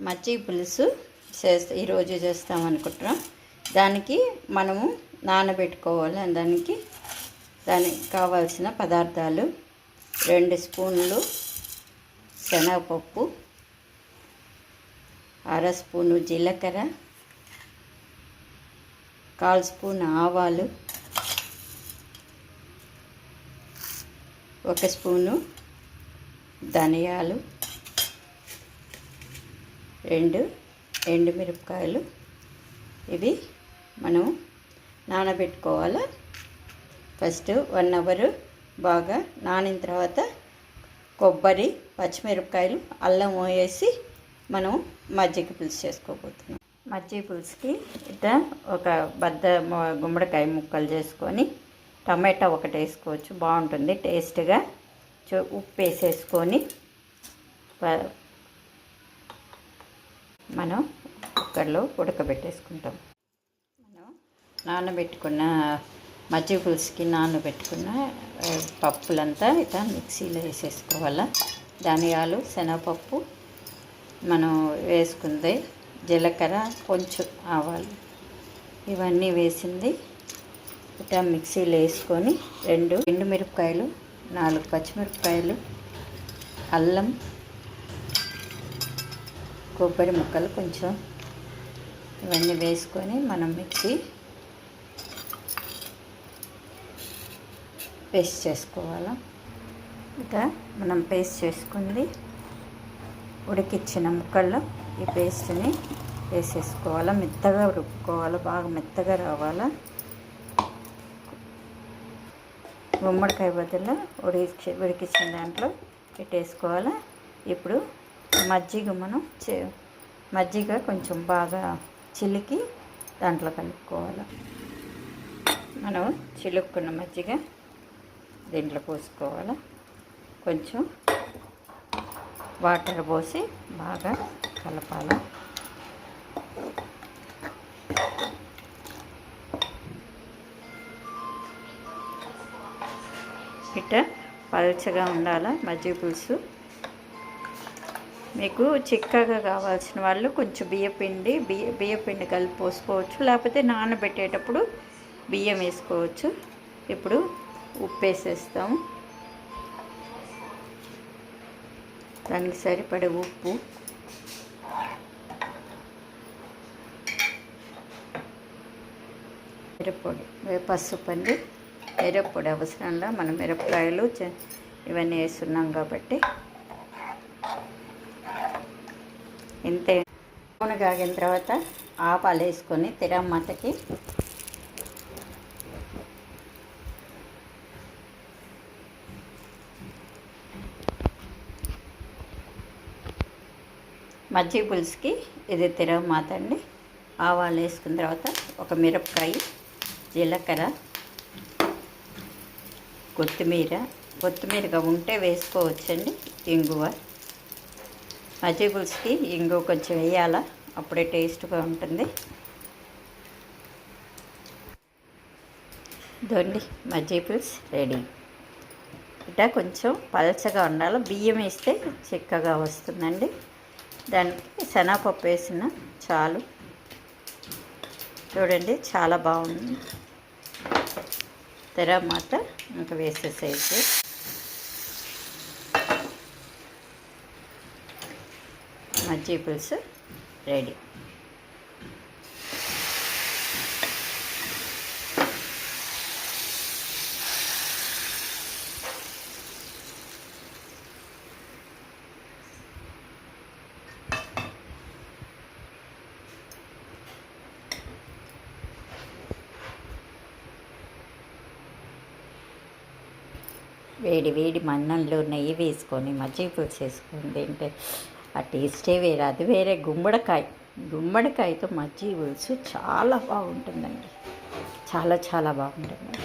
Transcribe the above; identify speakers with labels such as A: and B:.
A: మజ్జిగ పులుసు చేస్తా ఈరోజు చేస్తాం అనుకుంటున్నాం. దానికి మనము నానబెట్టుకోవాలి. దానికి దానికి కావాల్సిన పదార్థాలు రెండు స్పూన్లు శనగపప్పు అర స్పూను జీలకర్ర కాల్ స్పూన్ ఆవాలు ఒక స్పూను ధనియాలు రెండు ఎండుమిరపకాయలు ఇవి మనం నానబెట్టుకోవాలి? ఫస్ట్ వన్ అవర్ బాగా నానిన తర్వాత కొబ్బరి పచ్చిమిరపకాయలు అల్లం వేసి మనం మజ్జిగ పులుసు చేసుకోబోతున్నాం. మజ్జిగ పులుసుకి ఇట్లా ఒక బద్ద గుమ్మడికాయ ముక్కలు చేసుకొని టమాటా ఒకటి వేసుకోవచ్చు. బాగుంటుంది టేస్ట్గా. చూ- ఉప్పు వేసేసుకొని మనం కుక్కర్లో ఉడకబెట్టేసుకుంటాం. మనం నానబెట్టుకున్న మజ్జిగ పులుసుకి నానబెట్టుకున్న పప్పులంతా ఇట్లా మిక్సీలో వేసేసుకోవాలా. ధనియాలు శనగపప్పు మనం వేసుకుంది జీలకర్ర కొంచెం ఆవాలు. ఇవన్నీ వేసింది. ఇట్లా మిక్సీలో వేసుకొని రెండు ఎండుమిరపకాయలు నాలుగు పచ్చిమిరపకాయలు అల్లం కొబ్బరి ముక్కలు కొంచెం ఇవన్నీ వేసుకొని మనం మిక్సీ పేస్ట్ చేసుకోవాలి. ఇంకా మనం పేస్ట్ చేసుకుంది ఉడికిచ్చిన ముక్కల్లో ఈ పేస్ట్ని వేసేసుకోవాలి. మెత్తగా ఉడుకుకోవాలి బాగా మెత్తగా రావాలా. గుమ్మడికాయ బదులు ఉడికి ఉడికించిన దాంట్లో పెట్టేసుకోవాలి. ఇప్పుడు మజ్జిగ మనం చే- మజ్జిగ కొంచెం బాగా చిలికి దాంట్లో కలుపుకోవాలి. మనం చిలుక్కున్న మజ్జిగ దీంట్లో పోసుకోవాలి. కొంచెం వాటర్ పోసి బాగా కలపాలి. ఇట్ట పల్చగా ఉండాలి? మజ్జిగ పులుసు మీకు చిక్కగా కావాల్సిన వాళ్ళు కొంచెం బియ్యపిండి బియ్య బియ్యపిండి కలిపి పోసుకోవచ్చు. లేకపోతే నానబెట్టేటప్పుడు బియ్యం వేసుకోవచ్చు. ఇప్పుడు ఉప్పు వేసేస్తాము. దానికి సరిపడే ఉప్పు. మిరప్పొడి పసుపు అండి. మిరప్పొడి అవసరంలా మనం మిరపకాయలు ఇవన్నీ వేస్తున్నాం కాబట్టి ఇంతే. నూనె కాగిన తర్వాత ఆపాలు వేసుకొని తిరమ్మతకి మజ్జిగ పులుసుకి ఇది తిరగమాత అండి. ఆవాలు వేసుకున్న తర్వాత ఒక మిరపకాయ జీలకర్ర కొత్తిమీర. కొత్తిమీరగా ఉంటే వేసుకోవచ్చండి. ఇంగువ. మజ్జిగ పులుసుకి ఇంగువ కొంచెం వేయాలా? అప్పుడే టేస్ట్గా ఉంటుంది. దొండి మజ్జిగ పులుసు రెడీ. ఇట కొంచెం పలచగా ఉండాలి? బియ్యం వేస్తే చిక్కగా వస్తుందండి. దానికి శనగపప్పు వేసిన చాలు. చూడండి చాలా బాగుంది. తర్వాత ఇంకా వేసేసేసి మజ్జిగ పులుసు రెడీ. వేడి వేడి మన్నంలో నెయ్యి వేసుకొని మజ్జిగ పులుసు వేసుకొని తింటే ఆ టేస్టే వేరే అది వేరే గుమ్మడికాయ. గుమ్మడికాయతో మజ్జిగ పులుసు చాలా బాగుంటుందండి. చాలా చాలా బాగుంటుంది